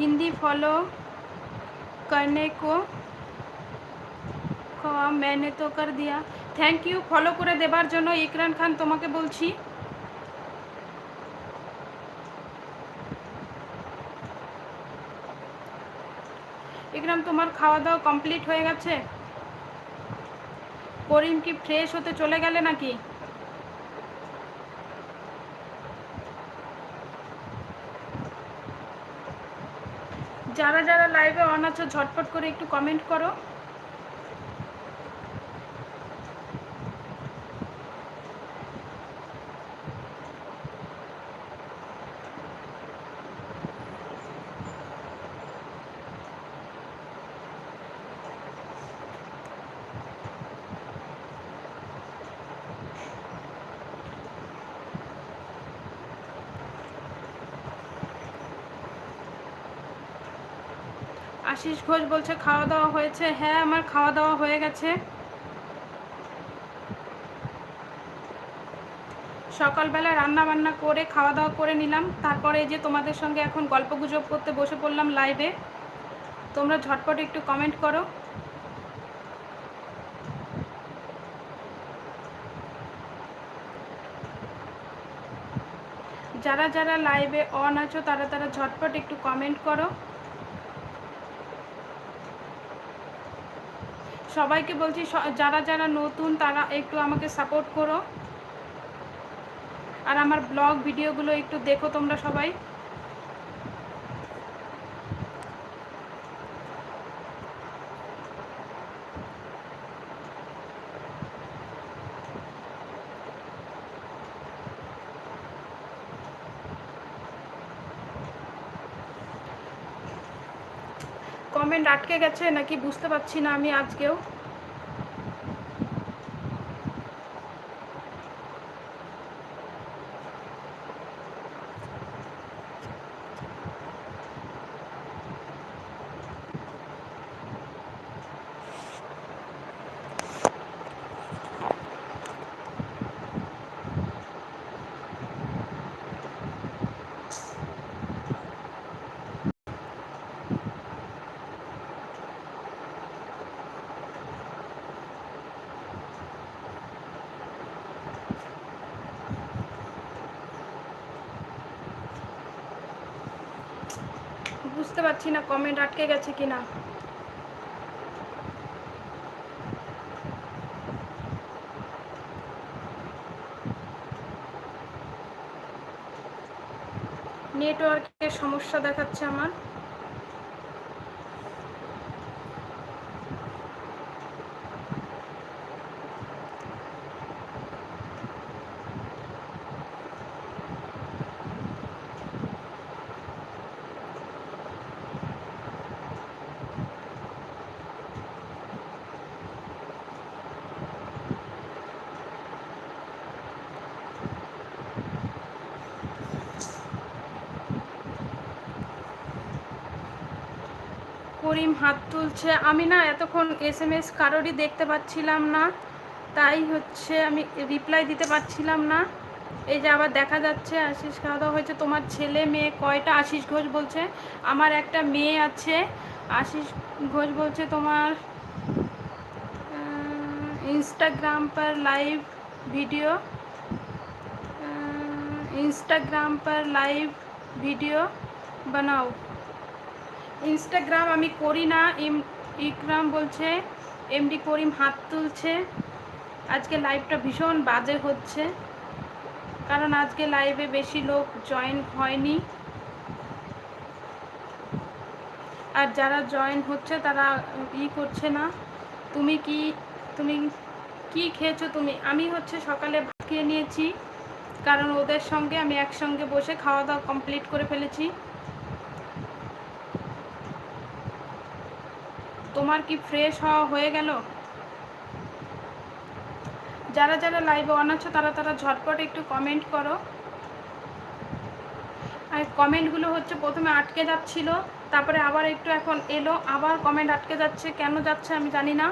Hindi follow करने को कहा मैंने तो कर दिया থ্যাংক ইউ ফলো করে দেবার জন্য ইকরান খান তোমাকে বলছি ইকরাম তোমার খাওয়া দাওয়া কমপ্লিট হয়ে গেছে করিম কি ফ্রেশ হতে চলে গেলে নাকি যারা যারা লাইভে অন আছো ঝটপট করে একটু কমেন্ট করো। আশিস ঘোষ বলছে, খাওয়া দাওয়া হয়েছে। হ্যাঁ আমার খাওয়া দাওয়া হয়ে গেছে। সকালবেলা রান্না বান্না করে, খাওয়া দাওয়া করে নিলাম। তারপরে এই যে তোমাদের সঙ্গে এখন গল্প গুজব করতে বসে পড়লাম লাইভে তোমরা ঝটপট একটু কমেন্ট করো। যারা যারা লাইভে অন আছো, তারা তারা ঝটপট একটু কমেন্ট করো। সবাইকে বলছি যারা যারা নতুন তারা একটু আমাকে সাপোর্ট করো। আর আমার ব্লগ ভিডিওগুলো একটু দেখো তোমরা সবাই। কমেন্ট আটকে গেছে নাকি বুঝতে পারছি না আমি আজকেও। বুঝতে পারছি না কমেন্ট আটকে গেছে কি না নেটওয়ার্কের সমস্যা দেখাচ্ছে আমার। করিম হাত তুলছে আমি না এতক্ষণ এস এম এস কারোরই দেখতে পাচ্ছিলাম না তাই হচ্ছে আমি রিপ্লাই দিতে পারছিলাম না এই যে আবার দেখা যাচ্ছে আশিস খাওয়া দাওয়া হয়েছে তোমার ছেলে মেয়ে কয়টা আশিস ঘোষ বলছে আমার একটা মেয়ে আছে আশিস ঘোষ বলছে তোমার इंस्टाग्राम पर लाइव वीडियो इंस्टाग्राम पर लाइव ভিডিও বানাও ইনস্টাগ্রাম আমি করি না ইম ইকরাম বলছে, এমডি করিম হাত তুলছে। আজকে লাইভটা ভীষণ বাজে হচ্ছে, কারণ আজকে লাইভে বেশি লোক জয়েন হয়নি। আর যারা জয়েন হচ্ছে তারা ই করছে না। তুমি কি তুমি কি খেয়েছো? তুমি, আমি হচ্ছে সকালে ভাত খেয়ে নিয়েছি, কারণ ওদের সঙ্গে আমি একসঙ্গে বসে খাওয়া দাওয়া কমপ্লিট করে ফেলেছি। তোমার কি ফ্রেশ হওয়া হয়ে গেল? যারা যারা লাইভে অন আছো তারা তারা ঝটপট একটু কমেন্ট করো। আর কমেন্টগুলো হচ্ছে প্রথমে আটকে যাচ্ছিল, তারপরে আবার একটু এখন এলো, আবার কমেন্ট আটকে যাচ্ছে, কেন যাচ্ছে আমি জানি না।